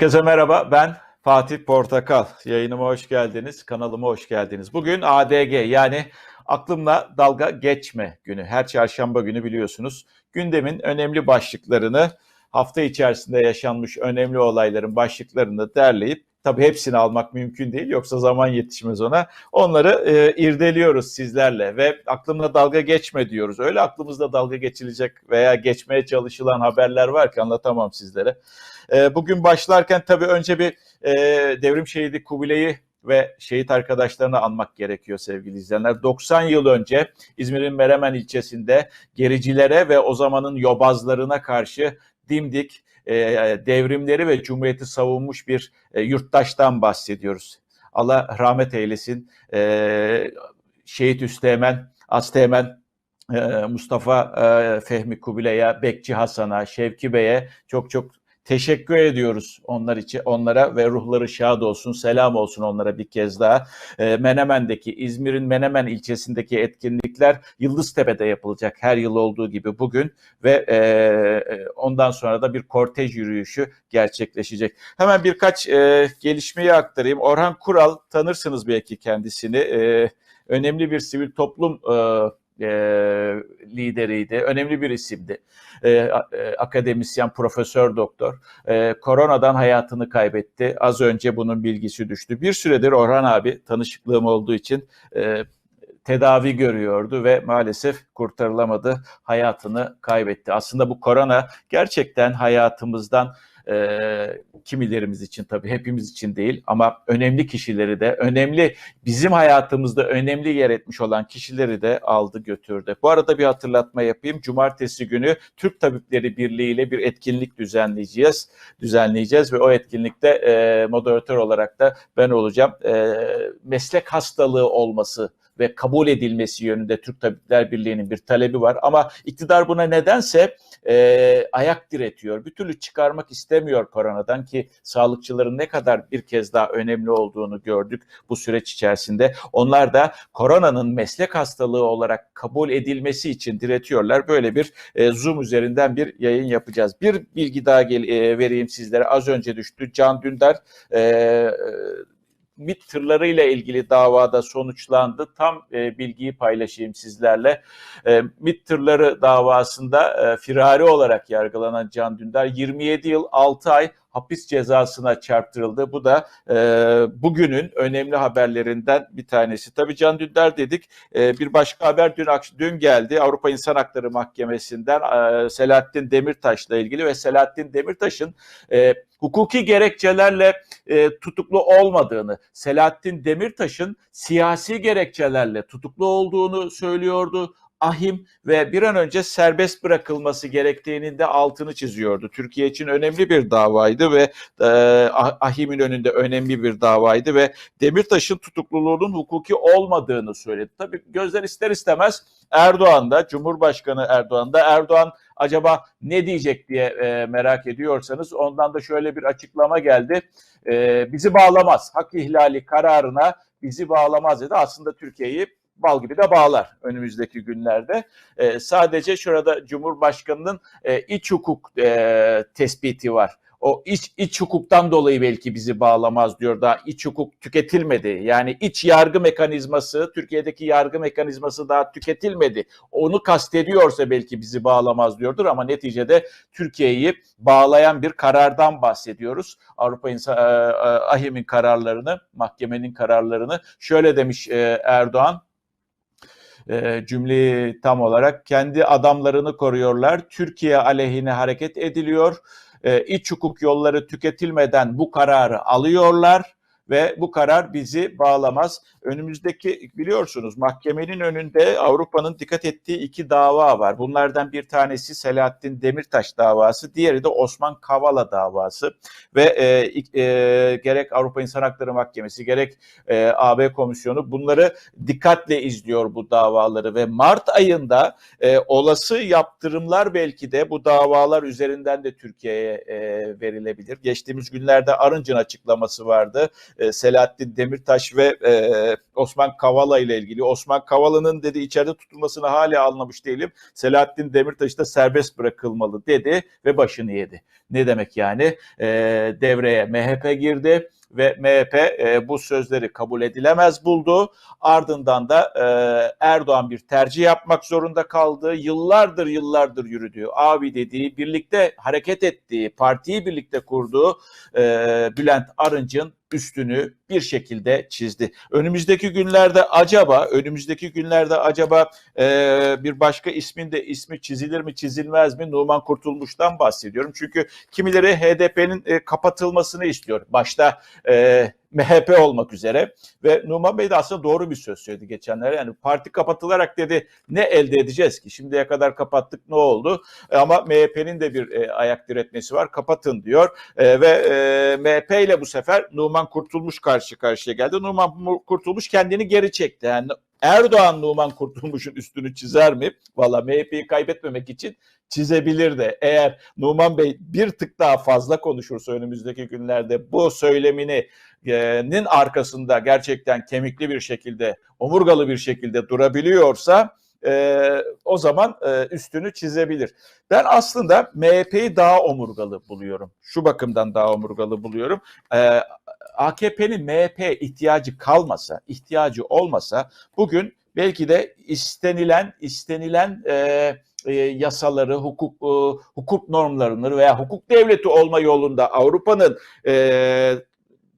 Herkese merhaba. Ben Fatih Portakal. Yayınıma hoş geldiniz. Kanalıma hoş geldiniz. Bugün ADG yani aklımla dalga geçme günü. Her çarşamba günü biliyorsunuz. Gündemin önemli başlıklarını hafta içerisinde yaşanmış önemli olayların başlıklarını derleyip tabii hepsini almak mümkün değil yoksa zaman yetişmez ona. Onları e, irdeliyoruz sizlerle ve aklımla dalga geçme diyoruz. Öyle aklımızda dalga geçilecek veya geçmeye çalışılan haberler var ki anlatamam sizlere. E, bugün başlarken tabii önce bir e, devrim şehidi Kubilay'ı ve şehit arkadaşlarını anmak gerekiyor sevgili izleyenler. 90 yıl önce İzmir'in Meremen ilçesinde gericilere ve o zamanın yobazlarına karşı dimdik e, devrimleri ve cumhuriyeti savunmuş bir e, yurttaştan bahsediyoruz. Allah rahmet eylesin. E, şehit Üsteğmen, Asteğmen e, Mustafa e, Fehmi Kubilay'a, Bekçi Hasan'a, Şevki Bey'e çok çok Teşekkür ediyoruz onlar için, onlara ve ruhları şad olsun, selam olsun onlara bir kez daha. E, Menemen'deki, İzmir'in Menemen ilçesindeki etkinlikler Yıldıztepe'de yapılacak her yıl olduğu gibi bugün ve e, e, ondan sonra da bir kortej yürüyüşü gerçekleşecek. Hemen birkaç e, gelişmeyi aktarayım. Orhan Kural tanırsınız belki kendisini. Önemli bir sivil toplum e, e, lideriydi. Önemli bir isimdi. E, akademisyen, profesör, doktor. E, koronadan hayatını kaybetti. Az önce bunun bilgisi düştü. Bir süredir Orhan abi tanışıklığım olduğu için e, tedavi görüyordu ve maalesef kurtarılamadı. Hayatını kaybetti. Aslında bu korona gerçekten hayatımızdan e, kimilerimiz için tabii hepimiz için değil ama önemli kişileri de önemli bizim hayatımızda önemli yer etmiş olan kişileri de aldı götürdü. Bu arada bir hatırlatma yapayım. Cumartesi günü Türk Tabipleri Birliği ile bir etkinlik düzenleyeceğiz. Düzenleyeceğiz ve o etkinlikte e, moderatör olarak da ben olacağım. E, meslek hastalığı olması ve kabul edilmesi yönünde Türk Tabipler Birliği'nin bir talebi var. Ama iktidar buna nedense e, ayak diretiyor. Bir türlü çıkarmak istemiyor koronadan ki sağlıkçıların ne kadar bir kez daha önemli olduğunu gördük bu süreç içerisinde. Onlar da koronanın meslek hastalığı olarak kabul edilmesi için diretiyorlar. Böyle bir e, Zoom üzerinden bir yayın yapacağız. Bir bilgi daha gel, e, vereyim sizlere. Az önce düştü. Can Dündar e, MİT tırlarıyla ilgili davada sonuçlandı. Tam e, bilgiyi paylaşayım sizlerle. E, MİT tırları davasında e, firari olarak yargılanan Can Dündar 27 yıl 6 ay hapis cezasına çarptırıldı. Bu da e, bugünün önemli haberlerinden bir tanesi. Tabii Can Dündar dedik. E, bir başka haber dün dün geldi. Avrupa İnsan Hakları Mahkemesi'nden e, Selahattin Demirtaş'la ilgili ve Selahattin Demirtaş'ın e, hukuki gerekçelerle e, tutuklu olmadığını, Selahattin Demirtaş'ın siyasi gerekçelerle tutuklu olduğunu söylüyordu ahim ve bir an önce serbest bırakılması gerektiğinin de altını çiziyordu. Türkiye için önemli bir davaydı ve e, ah, ahimin önünde önemli bir davaydı ve Demirtaş'ın tutukluluğunun hukuki olmadığını söyledi. Tabii gözler ister istemez Erdoğan'da, Cumhurbaşkanı Erdoğan'da Erdoğan acaba ne diyecek diye e, merak ediyorsanız ondan da şöyle bir açıklama geldi. E, bizi bağlamaz. Hak ihlali kararına bizi bağlamaz dedi. Aslında Türkiye'yi bal gibi de bağlar önümüzdeki günlerde. E, sadece şurada Cumhurbaşkanı'nın e, iç hukuk e, tespiti var o iç, iç hukuktan dolayı belki bizi bağlamaz diyor da iç hukuk tüketilmedi. Yani iç yargı mekanizması, Türkiye'deki yargı mekanizması daha tüketilmedi. Onu kastediyorsa belki bizi bağlamaz diyordur ama neticede Türkiye'yi bağlayan bir karardan bahsediyoruz. Avrupa İnsan e, e, Ahim'in kararlarını, mahkemenin kararlarını şöyle demiş e, Erdoğan e, cümleyi tam olarak kendi adamlarını koruyorlar. Türkiye aleyhine hareket ediliyor. E, iç hukuk yolları tüketilmeden bu kararı alıyorlar ve bu karar bizi bağlamaz. Önümüzdeki biliyorsunuz mahkemenin önünde Avrupa'nın dikkat ettiği iki dava var. Bunlardan bir tanesi Selahattin Demirtaş davası, diğeri de Osman Kavala davası ve e, e, gerek Avrupa İnsan Hakları Mahkemesi gerek e, AB Komisyonu bunları dikkatle izliyor bu davaları ve Mart ayında e, olası yaptırımlar belki de bu davalar üzerinden de Türkiye'ye e, verilebilir. Geçtiğimiz günlerde Arınç'ın açıklaması vardı. E, Selahattin Demirtaş ve e, Osman Kavala ile ilgili. Osman Kavala'nın dedi içeride tutulmasını hala anlamış değilim. Selahattin Demirtaş da serbest bırakılmalı dedi ve başını yedi. Ne demek yani? E, devreye MHP girdi ve MHP e, bu sözleri kabul edilemez buldu. Ardından da e, Erdoğan bir tercih yapmak zorunda kaldı. Yıllardır yıllardır yürüdüğü, abi dediği, birlikte hareket ettiği, partiyi birlikte kurduğu e, Bülent Arınç'ın üstünü bir şekilde çizdi. Önümüzdeki günlerde acaba, önümüzdeki günlerde acaba e, bir başka ismin de ismi çizilir mi çizilmez mi? Numan Kurtulmuş'tan bahsediyorum. Çünkü kimileri HDP'nin e, kapatılmasını istiyor. Başta e, MHP olmak üzere ve Numan Bey de aslında doğru bir söz söyledi geçenlerde. Yani parti kapatılarak dedi ne elde edeceğiz ki? Şimdiye kadar kapattık ne oldu? E, ama MHP'nin de bir e, ayak diretmesi var. Kapatın diyor. E, ve e, MHP ile bu sefer Numan Kurtulmuş karşı karşıya geldi. Numan Kurtulmuş kendini geri çekti. Yani Erdoğan Numan Kurtulmuş'un üstünü çizer mi? Valla MHP'yi kaybetmemek için çizebilir de. Eğer Numan Bey bir tık daha fazla konuşursa önümüzdeki günlerde bu söylemini nin arkasında gerçekten kemikli bir şekilde, omurgalı bir şekilde durabiliyorsa e, o zaman e, üstünü çizebilir. Ben aslında MHP'yi daha omurgalı buluyorum. Şu bakımdan daha omurgalı buluyorum. E, AKP'nin MHP ihtiyacı kalmasa, ihtiyacı olmasa bugün belki de istenilen istenilen e, e, yasaları, hukuk e, hukuk normlarını veya hukuk devleti olma yolunda Avrupa'nın e,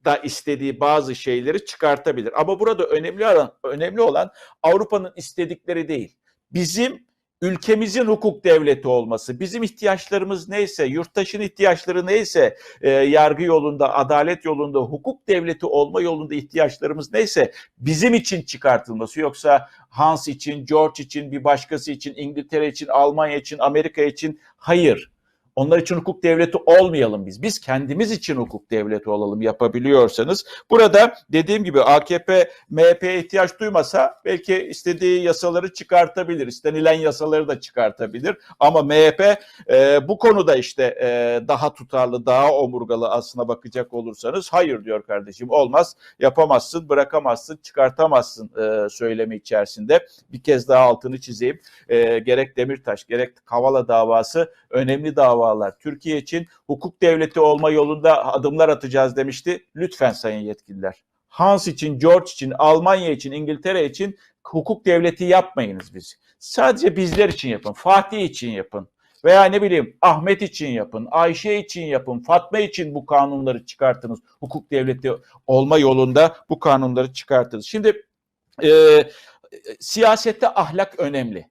da istediği bazı şeyleri çıkartabilir. Ama burada önemli olan önemli olan Avrupa'nın istedikleri değil. Bizim ülkemizin hukuk devleti olması, bizim ihtiyaçlarımız neyse, yurttaşın ihtiyaçları neyse, e, yargı yolunda, adalet yolunda, hukuk devleti olma yolunda ihtiyaçlarımız neyse bizim için çıkartılması. Yoksa Hans için, George için, bir başkası için, İngiltere için, Almanya için, Amerika için hayır. Onlar için hukuk devleti olmayalım biz. Biz kendimiz için hukuk devleti olalım yapabiliyorsanız. Burada dediğim gibi AKP MHP'ye ihtiyaç duymasa belki istediği yasaları çıkartabilir. İstenilen yasaları da çıkartabilir. Ama MHP e, bu konuda işte e, daha tutarlı, daha omurgalı aslına bakacak olursanız hayır diyor kardeşim olmaz, yapamazsın, bırakamazsın, çıkartamazsın e, söylemi içerisinde. Bir kez daha altını çizeyim. E, gerek Demirtaş gerek Kavala davası önemli dava davalar Türkiye için hukuk devleti olma yolunda adımlar atacağız demişti. Lütfen sayın yetkililer. Hans için, George için, Almanya için, İngiltere için hukuk devleti yapmayınız biz. Sadece bizler için yapın. Fatih için yapın. Veya ne bileyim Ahmet için yapın, Ayşe için yapın, Fatma için bu kanunları çıkartınız. Hukuk devleti olma yolunda bu kanunları çıkartınız. Şimdi e, siyasette ahlak önemli.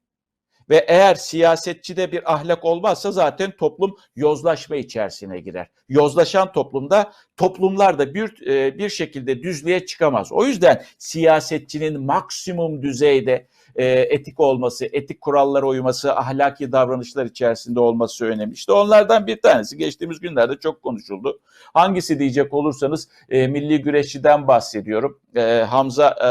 Ve eğer siyasetçide bir ahlak olmazsa zaten toplum yozlaşma içerisine girer. Yozlaşan toplumda toplumlar da bir e, bir şekilde düzlüğe çıkamaz. O yüzden siyasetçinin maksimum düzeyde e, etik olması, etik kurallara uyması, ahlaki davranışlar içerisinde olması önemli. İşte onlardan bir tanesi geçtiğimiz günlerde çok konuşuldu. Hangisi diyecek olursanız e, milli güreşçiden bahsediyorum. E, Hamza e,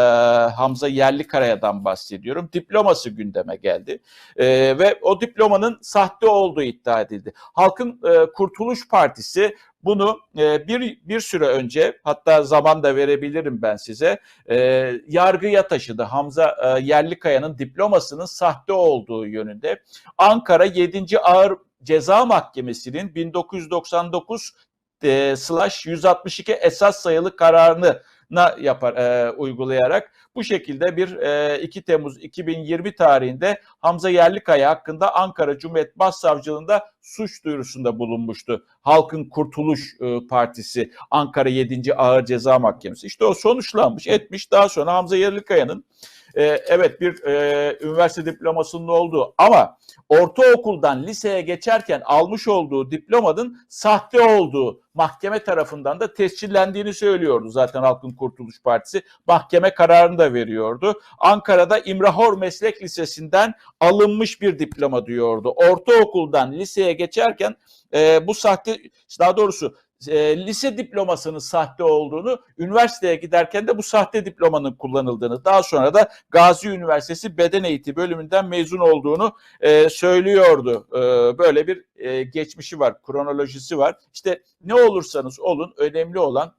Hamza Yerlikara'dan bahsediyorum. Diploması gündeme geldi. E, ve o diplomanın sahte olduğu iddia edildi. Halkın e, Kurtuluş Partisi bunu e, bir bir süre önce hatta zaman da verebilirim ben size e, yargıya taşıdı. Hamza e, Yerlikaya'nın diplomasının sahte olduğu yönünde. Ankara 7. Ağır Ceza Mahkemesi'nin 1999 e, slash 162 esas sayılı kararını na yapar e, uygulayarak bu şekilde bir e, 2 Temmuz 2020 tarihinde Hamza Yerlikaya hakkında Ankara Cumhuriyet Başsavcılığında suç duyurusunda bulunmuştu. Halkın Kurtuluş e, Partisi Ankara 7. Ağır Ceza Mahkemesi. İşte o sonuçlanmış etmiş. Daha sonra Hamza Yerlikaya'nın e, evet bir e, üniversite diplomasının olduğu ama ortaokuldan liseye geçerken almış olduğu diplomanın sahte olduğu mahkeme tarafından da tescillendiğini söylüyordu zaten Halkın Kurtuluş Partisi. Mahkeme kararını da veriyordu. Ankara'da İmrahor Meslek Lisesi'nden alınmış bir diploma diyordu. Ortaokuldan liseye geçerken e, bu sahte daha doğrusu e, lise diplomasının sahte olduğunu, üniversiteye giderken de bu sahte diplomanın kullanıldığını, daha sonra da Gazi Üniversitesi Beden Eğitimi bölümünden mezun olduğunu e, söylüyordu. E, böyle bir e, geçmişi var, kronolojisi var. İşte ne olursanız olun önemli olan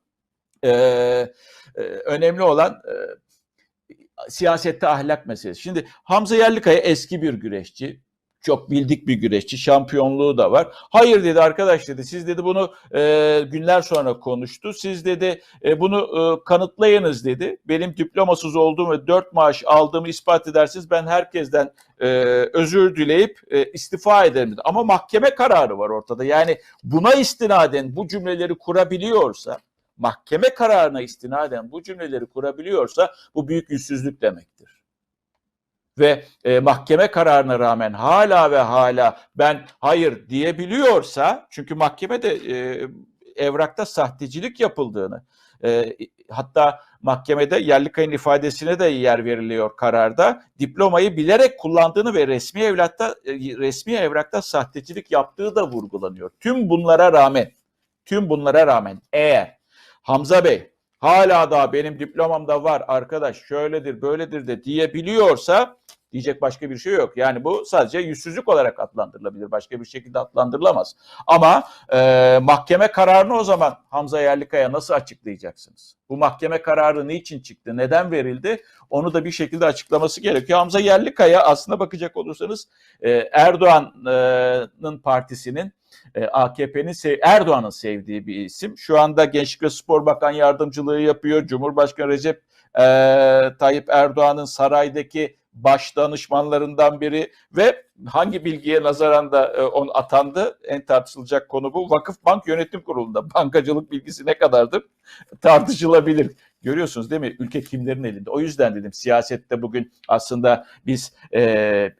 e, e, önemli olan e, siyasette ahlak meselesi. Şimdi Hamza Yerlikaya eski bir güreşçi. Çok bildik bir güreşçi. Şampiyonluğu da var. Hayır dedi arkadaş dedi. Siz dedi bunu e, günler sonra konuştu. Siz dedi e, bunu e, kanıtlayınız dedi. Benim diplomasız olduğum ve dört maaş aldığımı ispat edersiniz. Ben herkesten e, özür dileyip e, istifa ederim dedi. Ama mahkeme kararı var ortada. Yani buna istinaden bu cümleleri kurabiliyorsa mahkeme kararına istinaden bu cümleleri kurabiliyorsa bu büyük yüzsüzlük demektir. Ve e, mahkeme kararına rağmen hala ve hala ben hayır diyebiliyorsa çünkü mahkemede e, evrakta sahtecilik yapıldığını e, hatta mahkemede Yerlikaya'nın ifadesine de yer veriliyor kararda diplomayı bilerek kullandığını ve resmi evlatta e, resmi evrakta sahtecilik yaptığı da vurgulanıyor. Tüm bunlara rağmen tüm bunlara rağmen eğer Hamza Bey hala da benim diplomamda var arkadaş şöyledir böyledir de diyebiliyorsa diyecek başka bir şey yok. Yani bu sadece yüzsüzlük olarak adlandırılabilir. Başka bir şekilde adlandırılamaz. Ama e, mahkeme kararını o zaman Hamza Yerlikaya nasıl açıklayacaksınız? Bu mahkeme kararı niçin çıktı? Neden verildi? Onu da bir şekilde açıklaması gerekiyor. Hamza Yerlikaya aslında bakacak olursanız e, Erdoğan'ın partisinin e, AKP'nin Erdoğan'ın sevdiği bir isim. Şu anda Gençlik ve Spor Bakan yardımcılığı yapıyor. Cumhurbaşkanı Recep e, Tayyip Erdoğan'ın saraydaki baş danışmanlarından biri ve hangi bilgiye nazaran da e, on atandı en tartışılacak konu bu. Vakıf Bank Yönetim Kurulu'nda bankacılık bilgisi ne kadardır tartışılabilir. Görüyorsunuz değil mi? Ülke kimlerin elinde? O yüzden dedim siyasette bugün aslında biz e,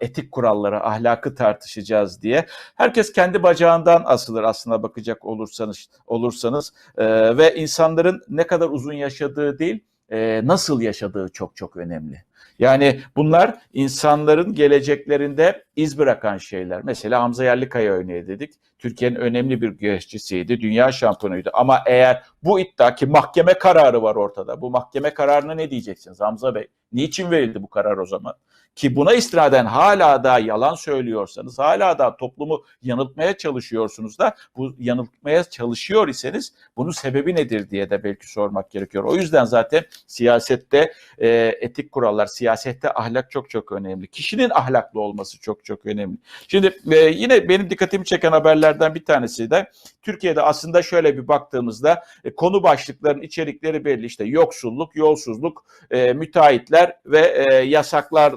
etik kuralları, ahlakı tartışacağız diye. Herkes kendi bacağından asılır aslında bakacak olursanız olursanız e, ve insanların ne kadar uzun yaşadığı değil, e, nasıl yaşadığı çok çok önemli. Yani bunlar insanların geleceklerinde iz bırakan şeyler. Mesela Hamza Yerlikaya örneği dedik. Türkiye'nin önemli bir güreşçisiydi, dünya şampiyonuydu. Ama eğer bu iddia ki mahkeme kararı var ortada. Bu mahkeme kararına ne diyeceksiniz Hamza Bey? Niçin verildi bu karar o zaman? Ki buna istinaden hala da yalan söylüyorsanız, hala da toplumu yanıltmaya çalışıyorsunuz da bu yanıltmaya çalışıyor iseniz bunun sebebi nedir diye de belki sormak gerekiyor. O yüzden zaten siyasette e, etik kurallar, siyasette ahlak çok çok önemli. Kişinin ahlaklı olması çok çok önemli. Şimdi e, yine benim dikkatimi çeken haberlerden bir tanesi de Türkiye'de aslında şöyle bir baktığımızda e, konu başlıklarının içerikleri belli. İşte yoksulluk, yolsuzluk, e, müteahhitler ve e, yasaklar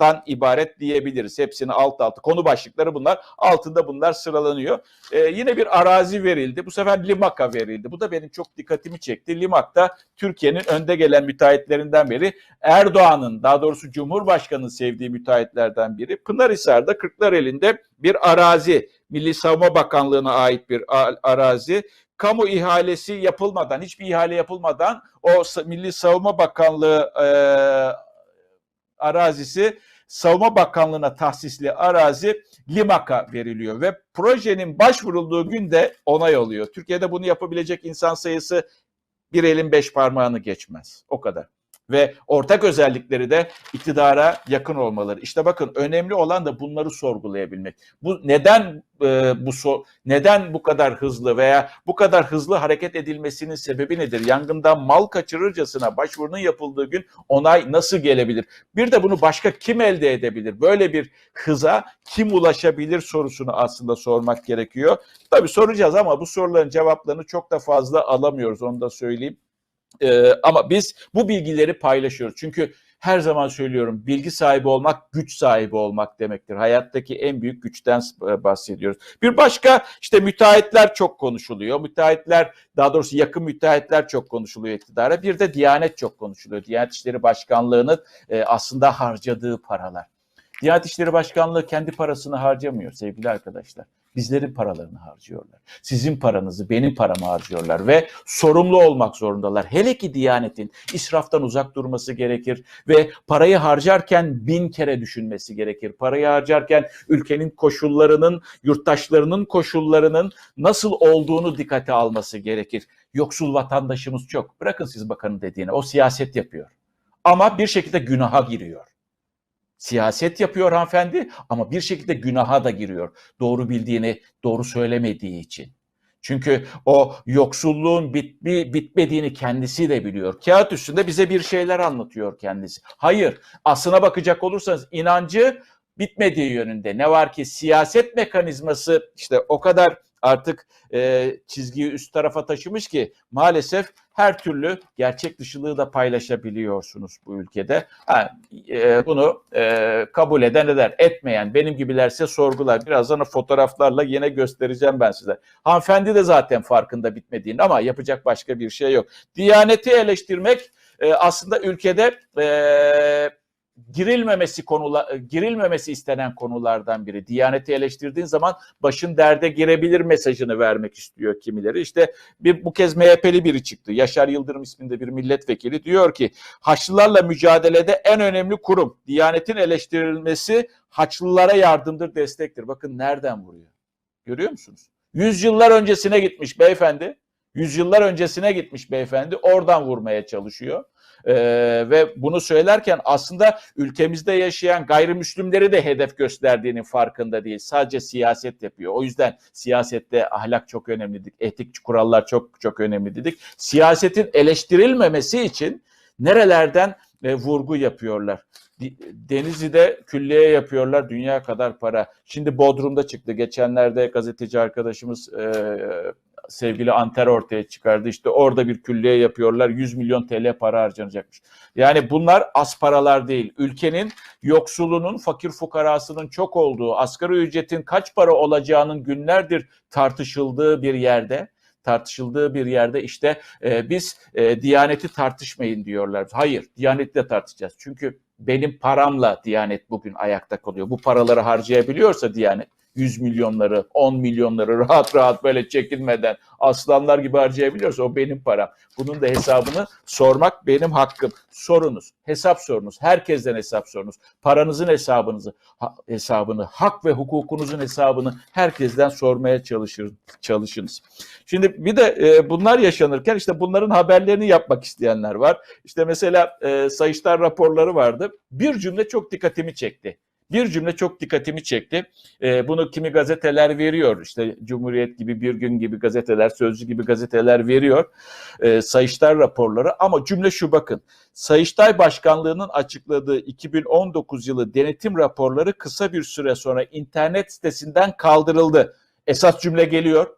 dan ibaret diyebiliriz. Hepsini alt altı konu başlıkları bunlar. Altında bunlar sıralanıyor. Ee, yine bir arazi verildi. Bu sefer Limak'a verildi. Bu da benim çok dikkatimi çekti. Limak da Türkiye'nin önde gelen müteahhitlerinden biri. Erdoğan'ın daha doğrusu Cumhurbaşkanı'nın sevdiği müteahhitlerden biri. Pınarhisar'da Kırklareli'nde bir arazi. Milli Savunma Bakanlığı'na ait bir arazi kamu ihalesi yapılmadan, hiçbir ihale yapılmadan o Milli Savunma Bakanlığı e, arazisi Savunma Bakanlığı'na tahsisli arazi Limak'a veriliyor ve projenin başvurulduğu günde onay oluyor. Türkiye'de bunu yapabilecek insan sayısı bir elin beş parmağını geçmez. O kadar ve ortak özellikleri de iktidara yakın olmaları. İşte bakın önemli olan da bunları sorgulayabilmek. Bu neden e, bu so neden bu kadar hızlı veya bu kadar hızlı hareket edilmesinin sebebi nedir? Yangından mal kaçırırcasına başvurunun yapıldığı gün onay nasıl gelebilir? Bir de bunu başka kim elde edebilir? Böyle bir hıza kim ulaşabilir sorusunu aslında sormak gerekiyor. Tabii soracağız ama bu soruların cevaplarını çok da fazla alamıyoruz onu da söyleyeyim. Ee, ama biz bu bilgileri paylaşıyoruz. Çünkü her zaman söylüyorum bilgi sahibi olmak güç sahibi olmak demektir. Hayattaki en büyük güçten e, bahsediyoruz. Bir başka işte müteahhitler çok konuşuluyor. Müteahhitler daha doğrusu yakın müteahhitler çok konuşuluyor iktidara. Bir de Diyanet çok konuşuluyor. Diyanet İşleri Başkanlığı'nın e, aslında harcadığı paralar. Diyanet İşleri Başkanlığı kendi parasını harcamıyor sevgili arkadaşlar. Bizlerin paralarını harcıyorlar. Sizin paranızı, benim paramı harcıyorlar ve sorumlu olmak zorundalar. Hele ki Diyanet'in israftan uzak durması gerekir ve parayı harcarken bin kere düşünmesi gerekir. Parayı harcarken ülkenin koşullarının, yurttaşlarının koşullarının nasıl olduğunu dikkate alması gerekir. Yoksul vatandaşımız çok. Bırakın siz bakanın dediğine. O siyaset yapıyor. Ama bir şekilde günaha giriyor. Siyaset yapıyor hanımefendi ama bir şekilde günaha da giriyor. Doğru bildiğini, doğru söylemediği için. Çünkü o yoksulluğun bitmi, bitmediğini kendisi de biliyor. Kağıt üstünde bize bir şeyler anlatıyor kendisi. Hayır, aslına bakacak olursanız inancı bitmediği yönünde. Ne var ki siyaset mekanizması işte o kadar artık e, çizgiyi üst tarafa taşımış ki maalesef her türlü gerçek dışılığı da paylaşabiliyorsunuz bu ülkede. Ha, e, bunu e, kabul eden eder, etmeyen benim gibilerse sorgular. Birazdan fotoğraflarla yine göstereceğim ben size. Hanımefendi de zaten farkında bitmediğini ama yapacak başka bir şey yok. Diyaneti eleştirmek e, aslında ülkede e, girilmemesi konular girilmemesi istenen konulardan biri. Diyaneti eleştirdiğin zaman başın derde girebilir mesajını vermek istiyor kimileri. İşte bir bu kez MHP'li biri çıktı. Yaşar Yıldırım isminde bir milletvekili diyor ki Haçlılarla mücadelede en önemli kurum Diyanetin eleştirilmesi Haçlılara yardımdır, destektir. Bakın nereden vuruyor. Görüyor musunuz? Yüzyıllar öncesine gitmiş beyefendi. Yüzyıllar öncesine gitmiş beyefendi. Oradan vurmaya çalışıyor. Ee, ve bunu söylerken aslında ülkemizde yaşayan gayrimüslimleri de hedef gösterdiğinin farkında değil. Sadece siyaset yapıyor. O yüzden siyasette ahlak çok önemli dedik. Etik kurallar çok çok önemli dedik. Siyasetin eleştirilmemesi için nerelerden e, vurgu yapıyorlar. Denizli'de külliye yapıyorlar dünya kadar para. Şimdi Bodrum'da çıktı. Geçenlerde gazeteci arkadaşımız e, sevgili Anter ortaya çıkardı. İşte orada bir külliye yapıyorlar. 100 milyon TL para harcanacakmış. Yani bunlar az paralar değil. Ülkenin yoksulunun, fakir fukarasının çok olduğu, asgari ücretin kaç para olacağının günlerdir tartışıldığı bir yerde tartışıldığı bir yerde işte e, biz e, Diyaneti tartışmayın diyorlar. Hayır, Diyaneti tartışacağız. Çünkü benim paramla Diyanet bugün ayakta kalıyor. Bu paraları harcayabiliyorsa Diyanet 100 milyonları, 10 milyonları rahat rahat böyle çekilmeden aslanlar gibi harcayabiliyorsa o benim param. Bunun da hesabını sormak benim hakkım. Sorunuz, hesap sorunuz, herkesten hesap sorunuz. Paranızın hesabınızı, ha, hesabını, hak ve hukukunuzun hesabını herkesten sormaya çalışır, çalışınız. Şimdi bir de e, bunlar yaşanırken işte bunların haberlerini yapmak isteyenler var. İşte mesela e, Sayıştay raporları vardı. Bir cümle çok dikkatimi çekti. Bir cümle çok dikkatimi çekti. E, bunu kimi gazeteler veriyor. İşte Cumhuriyet gibi, Bir Gün gibi gazeteler, Sözcü gibi gazeteler veriyor. E, Sayıştay raporları ama cümle şu bakın. Sayıştay Başkanlığı'nın açıkladığı 2019 yılı denetim raporları kısa bir süre sonra internet sitesinden kaldırıldı. Esas cümle geliyor.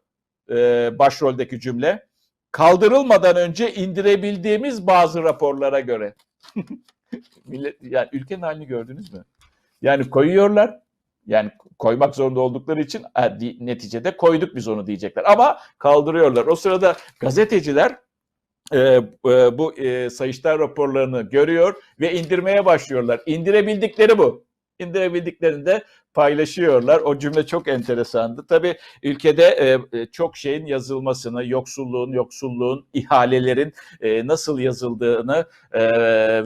E, başroldeki cümle. Kaldırılmadan önce indirebildiğimiz bazı raporlara göre. Millet, yani ülkenin halini gördünüz mü? Yani koyuyorlar. Yani koymak zorunda oldukları için neticede koyduk biz onu diyecekler. Ama kaldırıyorlar. O sırada gazeteciler e, e, bu e, Sayıştay raporlarını görüyor ve indirmeye başlıyorlar. İndirebildikleri bu. İndirebildiklerinde paylaşıyorlar. O cümle çok enteresandı. Tabii ülkede e, e, çok şeyin yazılmasını, yoksulluğun, yoksulluğun, ihalelerin e, nasıl yazıldığını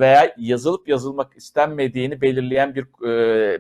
veya yazılıp yazılmak istenmediğini belirleyen bir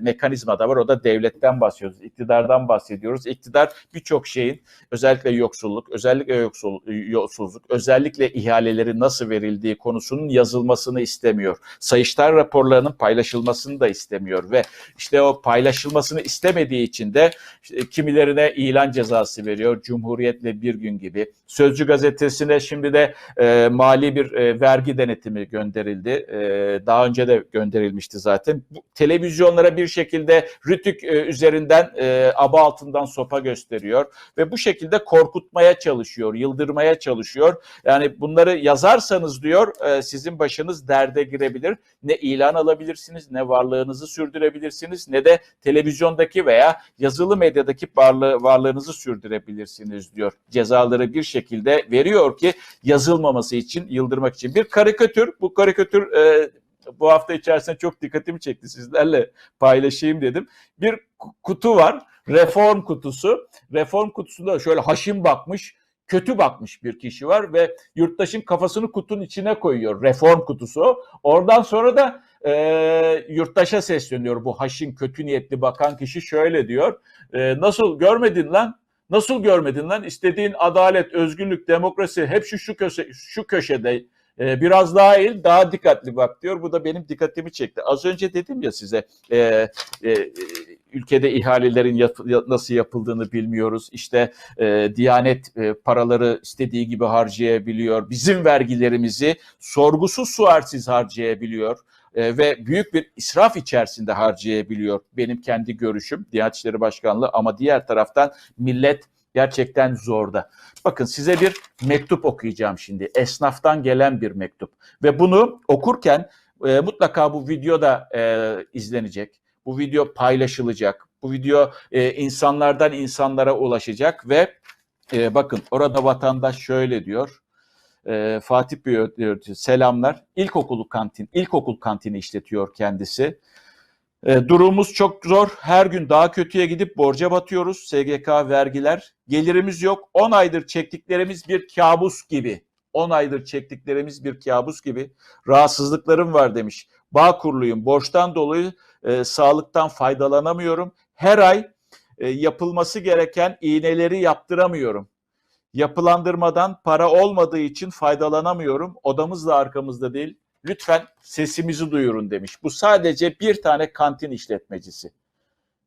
mekanizma da var. O da devletten bahsediyoruz, iktidardan bahsediyoruz. İktidar birçok şeyin özellikle yoksulluk, özellikle yoksul, yoksulluk, özellikle ihaleleri nasıl verildiği konusunun yazılmasını istemiyor. Sayıştay raporlarının paylaşılmasını da istemiyor ve işte o paylaşılması yapılmasını istemediği için de işte, kimilerine ilan cezası veriyor. Cumhuriyetle bir gün gibi. Sözcü gazetesine şimdi de e, mali bir e, vergi denetimi gönderildi. E, daha önce de gönderilmişti zaten. Bu, televizyonlara bir şekilde Rütük e, üzerinden e, aba altından sopa gösteriyor ve bu şekilde korkutmaya çalışıyor, yıldırmaya çalışıyor. Yani bunları yazarsanız diyor e, sizin başınız derde girebilir. Ne ilan alabilirsiniz, ne varlığınızı sürdürebilirsiniz, ne de televizyon televizyondaki veya yazılı medyadaki varlığı, varlığınızı sürdürebilirsiniz diyor. Cezaları bir şekilde veriyor ki yazılmaması için, yıldırmak için. Bir karikatür, bu karikatür e, bu hafta içerisinde çok dikkatimi çekti sizlerle paylaşayım dedim. Bir kutu var, reform kutusu. Reform kutusunda şöyle haşim bakmış, kötü bakmış bir kişi var ve yurttaşın kafasını kutunun içine koyuyor. Reform kutusu. Oradan sonra da e, yurttaşa sesleniyor bu haşin kötü niyetli bakan kişi şöyle diyor. E, nasıl görmedin lan? Nasıl görmedin lan? İstediğin adalet, özgürlük, demokrasi hep şu şu köşe şu köşede. E, biraz daha il, daha dikkatli bak diyor. Bu da benim dikkatimi çekti. Az önce dedim ya size e, e, ülkede ihalelerin yap- ya- nasıl yapıldığını bilmiyoruz. İşte e, Diyanet e, paraları istediği gibi harcayabiliyor. Bizim vergilerimizi sorgusuz sualsiz harcayabiliyor. E, ve büyük bir israf içerisinde harcayabiliyor. Benim kendi görüşüm Diyanet İşleri Başkanlığı ama diğer taraftan millet gerçekten zorda. Bakın size bir mektup okuyacağım şimdi. Esnaftan gelen bir mektup. Ve bunu okurken e, mutlaka bu video da e, izlenecek. Bu video paylaşılacak. Bu video e, insanlardan insanlara ulaşacak ve e, bakın orada vatandaş şöyle diyor. E, Fatih Bey diyor, selamlar. İlkokulu kantin, ilkokul kantini işletiyor kendisi. E, durumumuz çok zor. Her gün daha kötüye gidip borca batıyoruz. SGK vergiler. Gelirimiz yok. 10 aydır çektiklerimiz bir kabus gibi. 10 aydır çektiklerimiz bir kabus gibi. Rahatsızlıklarım var demiş. Bağ kuruluyum. Borçtan dolayı e, sağlıktan faydalanamıyorum. Her ay e, yapılması gereken iğneleri yaptıramıyorum. Yapılandırmadan para olmadığı için faydalanamıyorum. Odamız da arkamızda değil. Lütfen sesimizi duyurun demiş. Bu sadece bir tane kantin işletmecisi.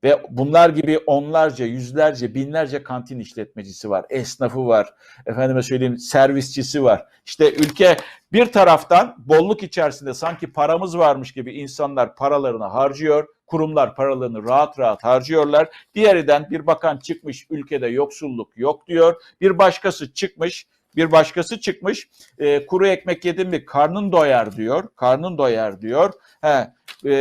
Ve bunlar gibi onlarca, yüzlerce, binlerce kantin işletmecisi var. Esnafı var. Efendime söyleyeyim servisçisi var. İşte ülke bir taraftan bolluk içerisinde sanki paramız varmış gibi insanlar paralarını harcıyor. Kurumlar paralarını rahat rahat harcıyorlar. Diğerinden bir bakan çıkmış ülkede yoksulluk yok diyor. Bir başkası çıkmış bir başkası çıkmış e, kuru ekmek yedin mi karnın doyar diyor. Karnın doyar diyor. He, e,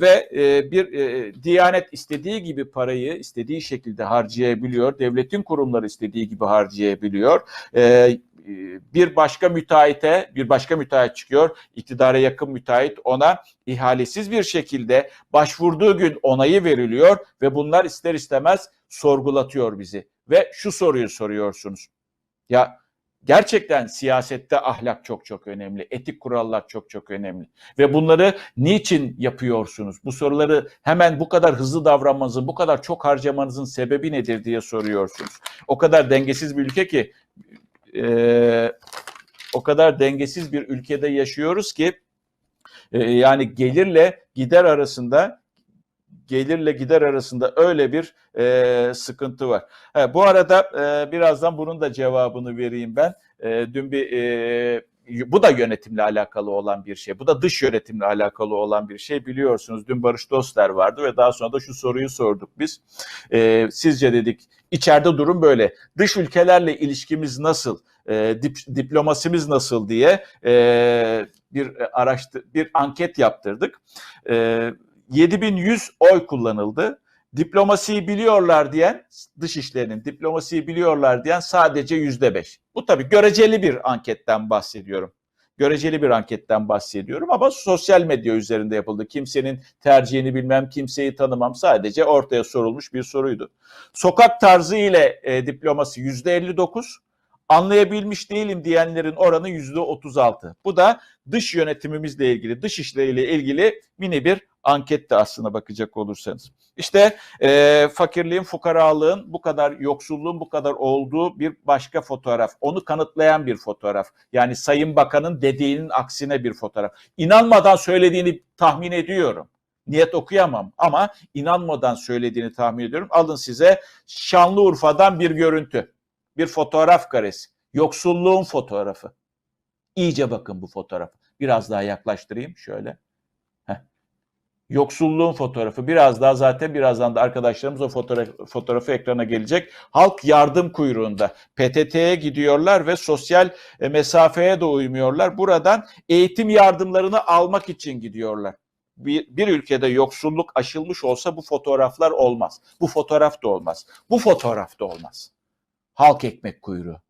ve e, bir e, Diyanet istediği gibi parayı istediği şekilde harcayabiliyor. Devletin kurumları istediği gibi harcayabiliyor. E, bir başka müteahhite, bir başka müteahhit çıkıyor. İktidara yakın müteahhit ona ihalesiz bir şekilde başvurduğu gün onayı veriliyor ve bunlar ister istemez sorgulatıyor bizi. Ve şu soruyu soruyorsunuz. Ya gerçekten siyasette ahlak çok çok önemli. Etik kurallar çok çok önemli. Ve bunları niçin yapıyorsunuz? Bu soruları hemen bu kadar hızlı davranmanızın, bu kadar çok harcamanızın sebebi nedir diye soruyorsunuz. O kadar dengesiz bir ülke ki e, o kadar dengesiz bir ülkede yaşıyoruz ki e, yani gelirle gider arasında gelirle gider arasında öyle bir e, sıkıntı var. Ha, bu arada e, birazdan bunun da cevabını vereyim ben. E, dün bir e, bu da yönetimle alakalı olan bir şey. Bu da dış yönetimle alakalı olan bir şey. Biliyorsunuz dün Barış Dostlar vardı ve daha sonra da şu soruyu sorduk biz. E, sizce dedik içeride durum böyle. Dış ülkelerle ilişkimiz nasıl? E, dip, diplomasimiz nasıl diye e, bir araştır bir anket yaptırdık. E, 7100 oy kullanıldı. Diplomasiyi biliyorlar diyen, dış işlerinin diplomasiyi biliyorlar diyen sadece yüzde beş. Bu tabii göreceli bir anketten bahsediyorum. Göreceli bir anketten bahsediyorum ama sosyal medya üzerinde yapıldı. Kimsenin tercihini bilmem, kimseyi tanımam. Sadece ortaya sorulmuş bir soruydu. Sokak tarzı ile e, diplomasi yüzde 59, anlayabilmiş değilim diyenlerin oranı yüzde 36. Bu da dış yönetimimizle ilgili, dış işleriyle ilgili mini bir ankette aslına bakacak olursanız. İşte e, fakirliğin, fukaralığın, bu kadar yoksulluğun bu kadar olduğu bir başka fotoğraf. Onu kanıtlayan bir fotoğraf. Yani Sayın Bakan'ın dediğinin aksine bir fotoğraf. İnanmadan söylediğini tahmin ediyorum. Niyet okuyamam ama inanmadan söylediğini tahmin ediyorum. Alın size Şanlıurfa'dan bir görüntü. Bir fotoğraf karesi. Yoksulluğun fotoğrafı. İyice bakın bu fotoğrafı. Biraz daha yaklaştırayım şöyle. Yoksulluğun fotoğrafı. Biraz daha zaten birazdan da arkadaşlarımız o fotoğraf, fotoğrafı ekrana gelecek. Halk yardım kuyruğunda. PTT'ye gidiyorlar ve sosyal e, mesafeye de uymuyorlar. Buradan eğitim yardımlarını almak için gidiyorlar. Bir, bir ülkede yoksulluk aşılmış olsa bu fotoğraflar olmaz. Bu fotoğraf da olmaz. Bu fotoğraf da olmaz. Halk ekmek kuyruğu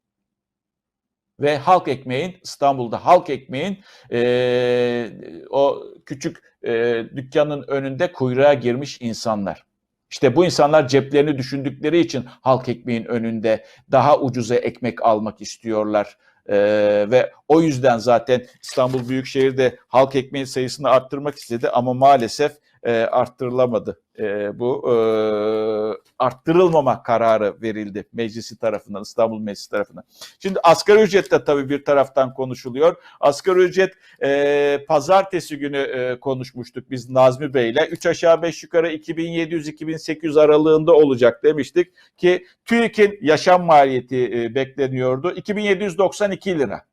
ve halk ekmeğin İstanbul'da halk ekmeğin e, o küçük e, dükkanın önünde kuyruğa girmiş insanlar. İşte bu insanlar ceplerini düşündükleri için halk ekmeğin önünde daha ucuza ekmek almak istiyorlar. Ee, ve o yüzden zaten İstanbul Büyükşehir'de halk ekmeğin sayısını arttırmak istedi ama maalesef e, arttırılamadı. E, bu e, arttırılmama kararı verildi meclisi tarafından, İstanbul Meclisi tarafından. Şimdi asgari ücret de tabii bir taraftan konuşuluyor. Asgari ücret e, pazartesi günü e, konuşmuştuk biz Nazmi Bey'le. 3 aşağı 5 yukarı 2700-2800 aralığında olacak demiştik ki TÜİK'in yaşam maliyeti e, bekleniyordu. 2792 lira.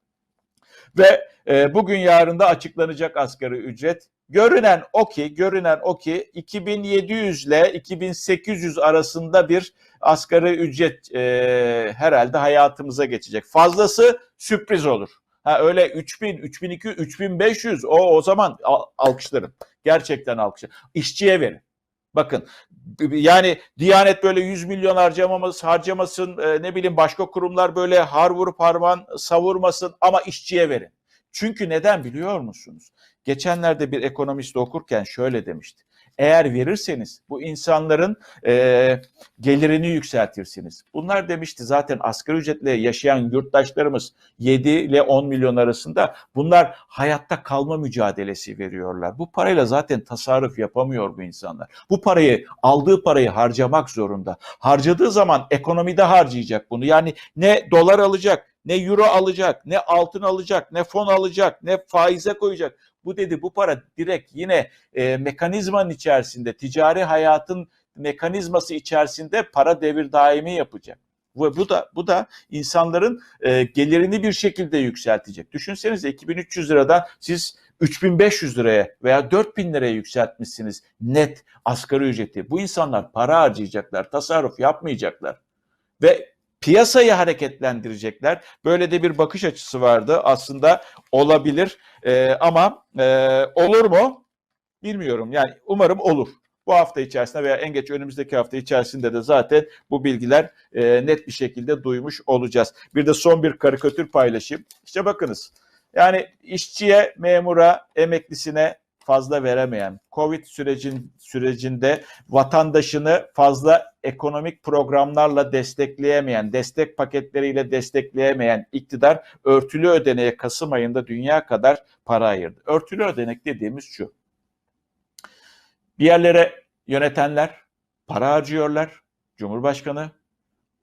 Ve e, bugün yarın da açıklanacak asgari ücret. Görünen o ki, görünen o ki 2700 ile 2800 arasında bir asgari ücret e, herhalde hayatımıza geçecek. Fazlası sürpriz olur. Ha öyle 3000, 3200, 3500 o o zaman al, alkışlarım. Gerçekten alkışlarım. İşçiye verin. Bakın yani Diyanet böyle 100 milyon harcamamız harcamasın e, ne bileyim başka kurumlar böyle har vurup harman savurmasın ama işçiye verin. Çünkü neden biliyor musunuz? Geçenlerde bir ekonomist okurken şöyle demişti. Eğer verirseniz bu insanların e, gelirini yükseltirsiniz. Bunlar demişti zaten asgari ücretle yaşayan yurttaşlarımız 7 ile 10 milyon arasında bunlar hayatta kalma mücadelesi veriyorlar. Bu parayla zaten tasarruf yapamıyor bu insanlar. Bu parayı aldığı parayı harcamak zorunda. Harcadığı zaman ekonomide harcayacak bunu. Yani ne dolar alacak, ne euro alacak, ne altın alacak, ne fon alacak, ne faize koyacak. Bu dedi bu para direkt yine e, mekanizmanın içerisinde, ticari hayatın mekanizması içerisinde para devir daimi yapacak. Ve bu da bu da insanların e, gelirini bir şekilde yükseltecek. Düşünsenize 2300 liradan siz 3500 liraya veya 4000 liraya yükseltmişsiniz net asgari ücreti. Bu insanlar para harcayacaklar, tasarruf yapmayacaklar. Ve piyasayı hareketlendirecekler. Böyle de bir bakış açısı vardı. Aslında olabilir ee, ama e, olur mu? Bilmiyorum. Yani umarım olur. Bu hafta içerisinde veya en geç önümüzdeki hafta içerisinde de zaten bu bilgiler e, net bir şekilde duymuş olacağız. Bir de son bir karikatür paylaşayım. İşte bakınız. Yani işçiye, memura, emeklisine fazla veremeyen, Covid sürecin sürecinde vatandaşını fazla ekonomik programlarla destekleyemeyen, destek paketleriyle destekleyemeyen iktidar örtülü ödeneğe Kasım ayında dünya kadar para ayırdı. Örtülü ödenek dediğimiz şu. Bir yerlere yönetenler para harcıyorlar, Cumhurbaşkanı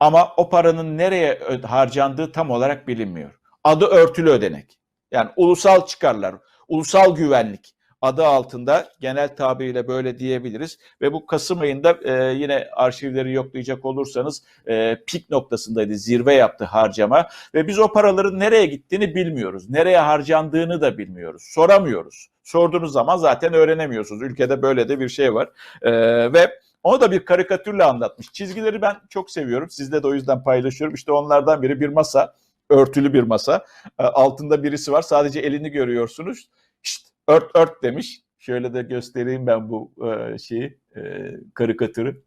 ama o paranın nereye harcandığı tam olarak bilinmiyor. Adı örtülü ödenek. Yani ulusal çıkarlar, ulusal güvenlik adı altında genel tabiriyle böyle diyebiliriz. Ve bu Kasım ayında e, yine arşivleri yoklayacak olursanız e, pik noktasındaydı, zirve yaptı harcama. Ve biz o paraların nereye gittiğini bilmiyoruz. Nereye harcandığını da bilmiyoruz. Soramıyoruz. Sorduğunuz zaman zaten öğrenemiyorsunuz. Ülkede böyle de bir şey var. E, ve onu da bir karikatürle anlatmış. Çizgileri ben çok seviyorum. Sizle de o yüzden paylaşıyorum. İşte onlardan biri bir masa, örtülü bir masa. E, altında birisi var. Sadece elini görüyorsunuz. İşte ört ört demiş. Şöyle de göstereyim ben bu e, şeyi, e, karikatürü.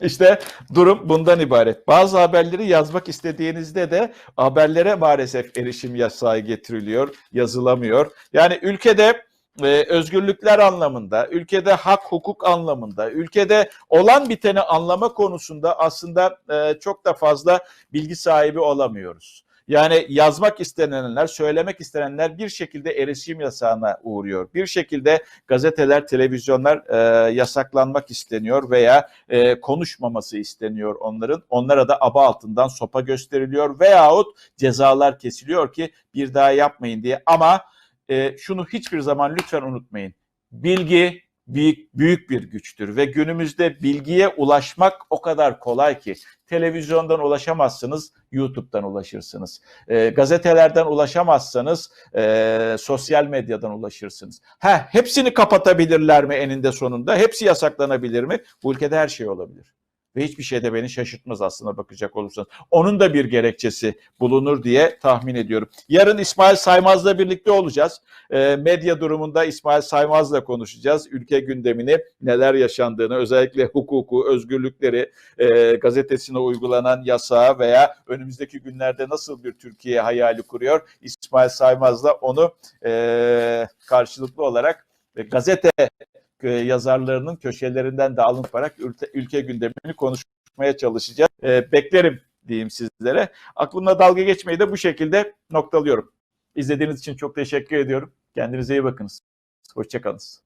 İşte durum bundan ibaret. Bazı haberleri yazmak istediğinizde de haberlere maalesef erişim yasağı getiriliyor, yazılamıyor. Yani ülkede e, özgürlükler anlamında, ülkede hak hukuk anlamında, ülkede olan biteni anlama konusunda aslında e, çok da fazla bilgi sahibi olamıyoruz. Yani yazmak istenenler, söylemek istenenler bir şekilde erişim yasağına uğruyor. Bir şekilde gazeteler, televizyonlar e, yasaklanmak isteniyor veya e, konuşmaması isteniyor onların. Onlara da aba altından sopa gösteriliyor veyahut cezalar kesiliyor ki bir daha yapmayın diye. Ama e, şunu hiçbir zaman lütfen unutmayın. Bilgi büyük, büyük bir güçtür ve günümüzde bilgiye ulaşmak o kadar kolay ki televizyondan ulaşamazsınız, YouTube'dan ulaşırsınız. E, gazetelerden ulaşamazsanız e, sosyal medyadan ulaşırsınız. Ha, hepsini kapatabilirler mi eninde sonunda? Hepsi yasaklanabilir mi? Bu ülkede her şey olabilir ve hiçbir şey de beni şaşırtmaz aslında bakacak olursanız. Onun da bir gerekçesi bulunur diye tahmin ediyorum. Yarın İsmail Saymaz'la birlikte olacağız. E, medya durumunda İsmail Saymaz'la konuşacağız. Ülke gündemini, neler yaşandığını, özellikle hukuku, özgürlükleri, e, gazetesine uygulanan yasağı veya önümüzdeki günlerde nasıl bir Türkiye hayali kuruyor? İsmail Saymaz'la onu e, karşılıklı olarak e, gazete yazarlarının köşelerinden de alınıparak ülke, gündemini konuşmaya çalışacağız. E, beklerim diyeyim sizlere. Aklımda dalga geçmeyi de bu şekilde noktalıyorum. İzlediğiniz için çok teşekkür ediyorum. Kendinize iyi bakınız. Hoşçakalınız.